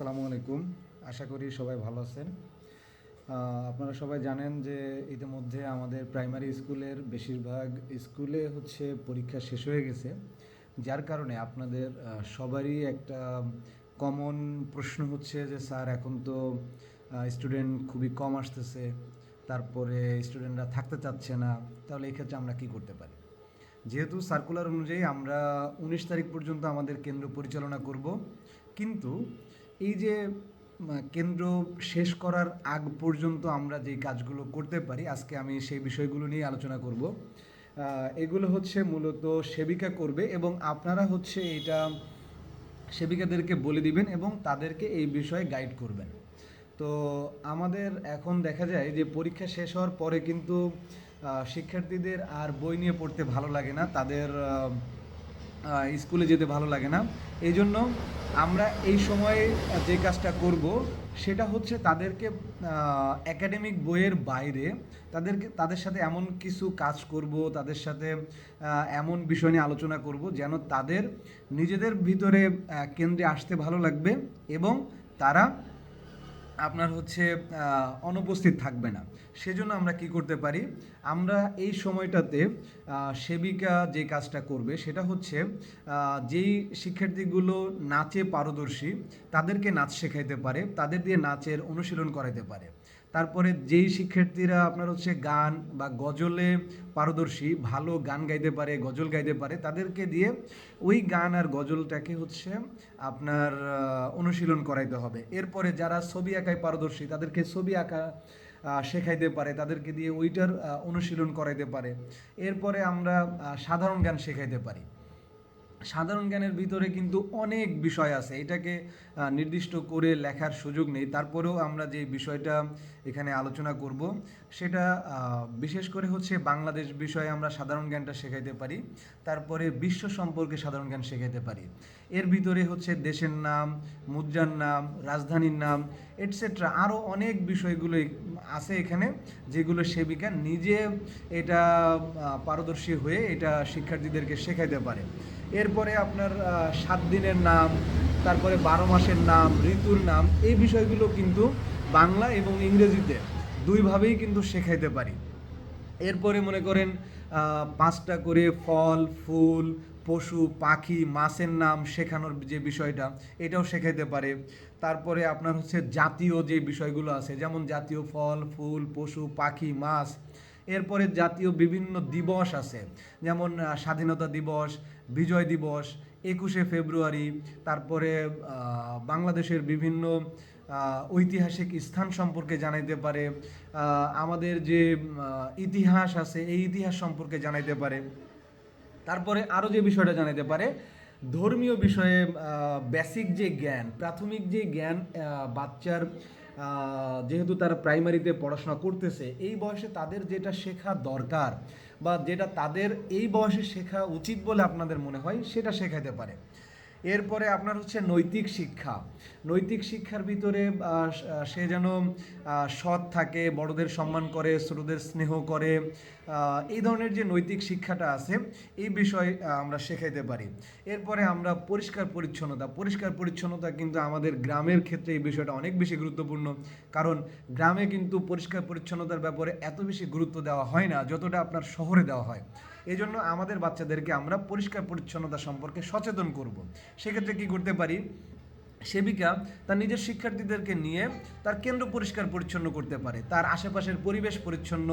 আসসালামু আলাইকুম। আশা করি সবাই ভালো আছেন। আপনারা সবাই জানেন যে ইতিমধ্যে আমাদের প্রাইমারি স্কুলের বেশিরভাগ স্কুলে হচ্ছে পরীক্ষা শেষ হয়ে গেছে, যার কারণে আপনাদের সবারই একটা কমন প্রশ্ন হচ্ছে যে, স্যার, এখন তো স্টুডেন্ট খুবই কম আসতেছে, তারপরে স্টুডেন্টরা থাকতে চাচ্ছে না, তাহলে এক্ষেত্রে আমরা কি করতে পারি? যেহেতু সার্কুলার অনুযায়ী আমরা উনিশ তারিখ পর্যন্ত আমাদের কেন্দ্র পরিচালনা করব, কিন্তু এই যে কেন্দ্র শেষ করার আগ পর্যন্ত আমরা যে কাজগুলো করতে পারি, আজকে আমি সেই বিষয়গুলো নিয়ে আলোচনা করব। এগুলো হচ্ছে মূলত সেবিকা করবে এবং আপনারা হচ্ছে এটা সেবিকাদেরকে বলে দিবেন এবং তাদেরকে এই বিষয়ে গাইড করবেন। তো আমাদের এখন দেখা যায় যে পরীক্ষা শেষ হওয়ার পরে কিন্তু শিক্ষার্থীদের আর বই নিয়ে পড়তে ভালো লাগে না। তাদের স্কুলে যেতে ভালো লাগে না। এই জন্য আমরা এই সময়ে যে কাজটা করব, সেটা হচ্ছে তাদেরকে একাডেমিক বইয়ের বাইরে তাদেরকে, তাদের সাথে এমন কিছু কাজ করব, তাদের সাথে এমন বিষয় নিয়ে আলোচনা করব যেন তাদের নিজেদের ভিতরে কেন্দ্রে আসতে ভালো লাগবে এবং তারা আপনার হচ্ছে অনুপস্থিত থাকবে না। সেজন্য আমরা কি করতে পারি? আমরা এই সময়টাতে সেবিকা যে কাজটা করবে, সেটা হচ্ছে যেই শিক্ষার্থীগুলো নাচে পারদর্শী, তাদেরকে নাচ শেখাইতে পারে, তাদের দিয়ে নাচের অনুশীলন করাইতে পারে। তারপরে যেই শিক্ষার্থীরা আপনার হচ্ছে গান বা গজলে পারদর্শী, ভালো গান গাইতে পারে, গজল গাইতে পারে, তাদেরকে দিয়ে ওই গান আর গজলটাকে হচ্ছে আপনার অনুশীলন করাইতে হবে। এরপরে যারা ছবি আঁকায় পারদর্শী, তাদেরকে ছবি আঁকা শেখাইতে পারে, তাদেরকে দিয়ে ওইটার অনুশীলন করাইতে পারে। এরপরে আমরা সাধারণ গান শেখাইতে পারি। সাধারণ জ্ঞানের ভিতরে কিন্তু অনেক বিষয় আছে। এটাকে নির্দিষ্ট করে লেখার সুযোগ নেই। তারপরেও আমরা যে বিষয়টা এখানে আলোচনা করব, সেটা বিশেষ করে হচ্ছে বাংলাদেশ বিষয়ে আমরা সাধারণ জ্ঞানটা শেখাইতে পারি, তারপরে বিশ্ব সম্পর্কে সাধারণ জ্ঞান শেখাইতে পারি। এর ভিতরে হচ্ছে দেশের নাম, মুদ্রার নাম, রাজধানীর নাম এটসেট্রা আরও অনেক বিষয়গুলো আছে এখানে, যেগুলো সেবিকা নিজে এটা পারদর্শী হয়ে এটা শিক্ষার্থীদেরকে শেখাইতে পারে। এরপরে আপনার সাত দিনের নাম, তারপরে বারো মাসের নাম, ঋতুর নাম, এই বিষয়গুলো কিন্তু বাংলা এবং ইংরেজিতে দুইভাবেই কিন্তু শেখাইতে পারি। এরপরে মনে করেন পাঁচটা করে ফল, ফুল, পশু, পাখি, মাছের নাম শেখানোর যে বিষয়টা, এটাও শেখাইতে পারে। তারপরে আপনার হচ্ছে জাতীয় যে বিষয়গুলো আছে, যেমন জাতীয় ফল, ফুল, পশু, পাখি, মাছ। এরপরে জাতীয় বিভিন্ন দিবস আছে, যেমন স্বাধীনতা দিবস বিজয় দিবস, একুশে ফেব্রুয়ারি, তারপরে বাংলাদেশের বিভিন্ন ঐতিহাসিক স্থান সম্পর্কে জানাইতে পারে আমাদের যে ইতিহাস আছে, এই ইতিহাস সম্পর্কে জানাইতে পারে। তারপরে আরও যে বিষয়টা জানাইতে পারে, ধর্মীয় বিষয়ে বেসিক যে জ্ঞান, প্রাথমিক যে জ্ঞান বাচ্চার যেহেতু তারা প্রাইমারিতে পড়াশোনা করতেছে, এই বয়সে তাদের যেটা শেখা দরকার বা যেটা তাদের এই বয়সে শেখা উচিত বলে আপনাদের মনে হয়, সেটা শেখাতে পারে। এরপরে আপনার হচ্ছে নৈতিক শিক্ষা। নৈতিক শিক্ষার ভিতরে সে যেন সৎ থাকে, বড়দের সম্মান করে, ছোটদের স্নেহ করে এই ধরনের যে নৈতিক শিক্ষাটা আছে, এই বিষয়ে আমরা শেখাইতে পারি। এরপরে আমরা পরিষ্কার পরিচ্ছন্নতা পরিষ্কার পরিচ্ছন্নতা কিন্তু আমাদের গ্রামের ক্ষেত্রে এই বিষয়টা অনেক বেশি গুরুত্বপূর্ণ। কারণ গ্রামে কিন্তু পরিষ্কার পরিচ্ছন্নতার ব্যাপারে এত বেশি গুরুত্ব দেওয়া হয় না, যতটা আপনার শহরে দেওয়া হয়। এই জন্য আমাদের বাচ্চাদেরকে আমরা পরিষ্কার পরিচ্ছন্নতা সম্পর্কে সচেতন করব। সেক্ষেত্রে কি করতে পারি? সেবিকা তার নিজের শিক্ষার্থীদেরকে নিয়ে তার কেন্দ্র পরিষ্কার পরিচ্ছন্ন করতে পারে, তার আশেপাশের পরিবেশ পরিচ্ছন্ন,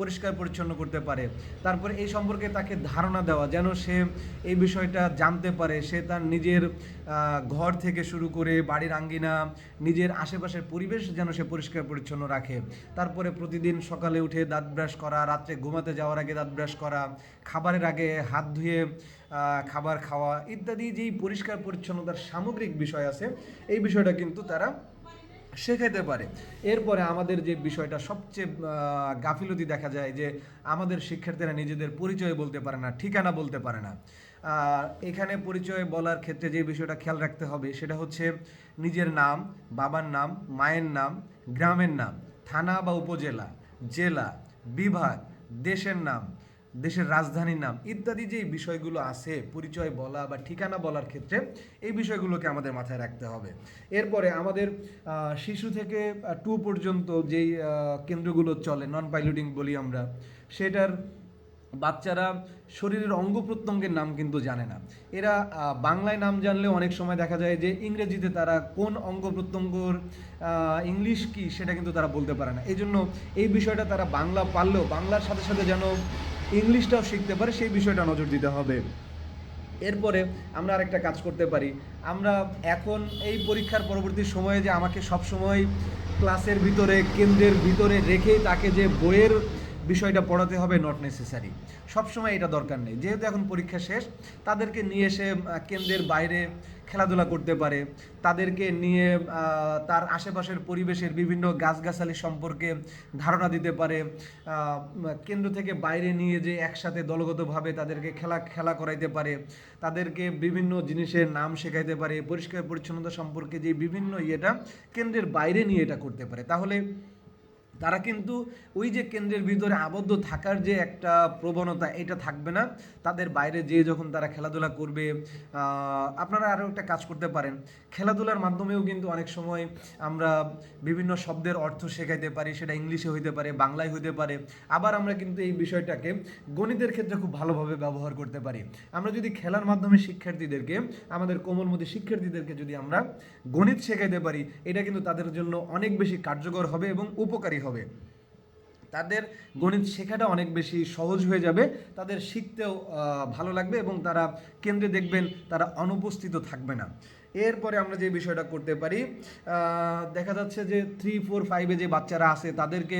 পরিষ্কার পরিচ্ছন্ন করতে পারে। তারপরে এই সম্পর্কে তাকে ধারণা দেওয়া, যেন সে এই বিষয়টা জানতে পারে। সে তার নিজের ঘর থেকে শুরু করে বাড়ির আঙ্গিনা, নিজের আশেপাশের পরিবেশ যেন সে পরিষ্কার পরিচ্ছন্ন রাখে। তারপরে প্রতিদিন সকালে উঠে দাঁত ব্রাশ করা, রাত্রে ঘুমাতে যাওয়ার আগে দাঁত ব্রাশ করা, খাবারের আগে হাত ধুয়ে খাবার খাওয়া ইত্যাদি যেই পরিষ্কার পরিচ্ছন্নতার সামগ্রিক বিষয় আছে, এই বিষয়টা কিন্তু তারা শেখাইতে পারে। এরপরে আমাদের যে বিষয়টা সবচেয়ে গাফিলতি দেখা যায় যে আমাদের শিক্ষার্থীরা নিজেদের পরিচয় বলতে পারে না, ঠিকানা বলতে পারে না। এখানে পরিচয় বলার ক্ষেত্রে যে বিষয়টা খেয়াল রাখতে হবে সেটা হচ্ছে নিজের নাম, বাবার নাম, মায়ের নাম, গ্রামের নাম, থানা বা উপজেলা, জেলা, বিভাগ, দেশের নাম দেশের রাজধানীর নাম, ইত্যাদি যে বিষয়গুলো আছে, পরিচয় বলা বা ঠিকানা বলার ক্ষেত্রে এই বিষয়গুলোকে আমাদের মাথায় রাখতে হবে। এরপরে আমাদের শিশু থেকে টু পর্যন্ত যেই কেন্দ্রগুলো চলে নন পাইলটিং বলি আমরা, সেটার বাচ্চারা শরীরের অঙ্গ প্রত্যঙ্গের নাম কিন্তু জানে না। এরা বাংলায় নাম জানলেও অনেক সময় দেখা যায় যে ইংরেজিতে তারা কোন অঙ্গ প্রত্যঙ্গর ইংলিশ কি সেটা কিন্তু তারা বলতে পারে না। এই জন্য এই বিষয়টা তারা বাংলা পারলেও, বাংলার সাথে সাথে যেন ইংলিশটাও শিখতে পারে, সেই বিষয়টা নজর দিতে হবে। এরপরে আমরা আরেকটা কাজ করতে পারি। আমরা এখন এই পরীক্ষার পরবর্তী সময়ে যে আমাকে সবসময় ক্লাসের ভিতরে, কেন্দ্রের ভিতরে রেখেই তাকে যে বইয়ের বিষয়টা পড়াতে হবে নট নেসেসারি সবসময় এটা দরকার নেই। যেহেতু এখন পরীক্ষা শেষ, তাদেরকে নিয়ে এসে কেন্দ্রের বাইরে খেলাধুলা করতে পারে। তাদেরকে নিয়ে তার আশেপাশের পরিবেশের বিভিন্ন গাছগাছালি সম্পর্কে ধারণা দিতে পারে। কেন্দ্র থেকে বাইরে নিয়ে যে একসাথে দলগতভাবে তাদেরকে খেলা খেলা করাইতে পারে। তাদেরকে বিভিন্ন জিনিসের নাম শেখাইতে পারে। পরিষ্কার পরিচ্ছন্নতা সম্পর্কে যে বিভিন্ন ইয়েটা, কেন্দ্রের বাইরে নিয়ে এটা করতে পারে। তাহলে তারা কিন্তু ওই যে কেন্দ্রের ভিতরে আবদ্ধ থাকার যে একটা প্রবণতা, এটা থাকবে না। তাদের বাইরে যেয়ে যখন তারা খেলাধুলা করবে আপনারা আরও একটা কাজ করতে পারেন। খেলাধুলার মাধ্যমেও কিন্তু অনেক সময় আমরা বিভিন্ন শব্দের অর্থ শেখাইতে পারি, সেটা ইংলিশে হইতে পারে, বাংলায় হইতে পারে। আবার আমরা কিন্তু এই বিষয়টাকে গণিতের ক্ষেত্রে খুব ভালোভাবে ব্যবহার করতে পারি। আমরা যদি খেলার মাধ্যমে শিক্ষার্থীদেরকে, আমাদের কোমলমতি শিক্ষার্থীদেরকে যদি আমরা গণিত শেখাইতে পারি, এটা কিন্তু তাদের জন্য অনেক বেশি কার্যকর হবে এবং উপকারী হবে। তাদের গণিত শেখাটা অনেক বেশি সহজ হয়ে যাবে। তাদের শিখতেও ভালো লাগবে এবং তারা কেন্দ্রে দেখবেন তারা অনুপস্থিত থাকবে না। এরপরে আমরা যে বিষয়টা করতে পারি দেখা যাচ্ছে যে থ্রি ফোর ফাইভে যে বাচ্চারা আছে, তাদেরকে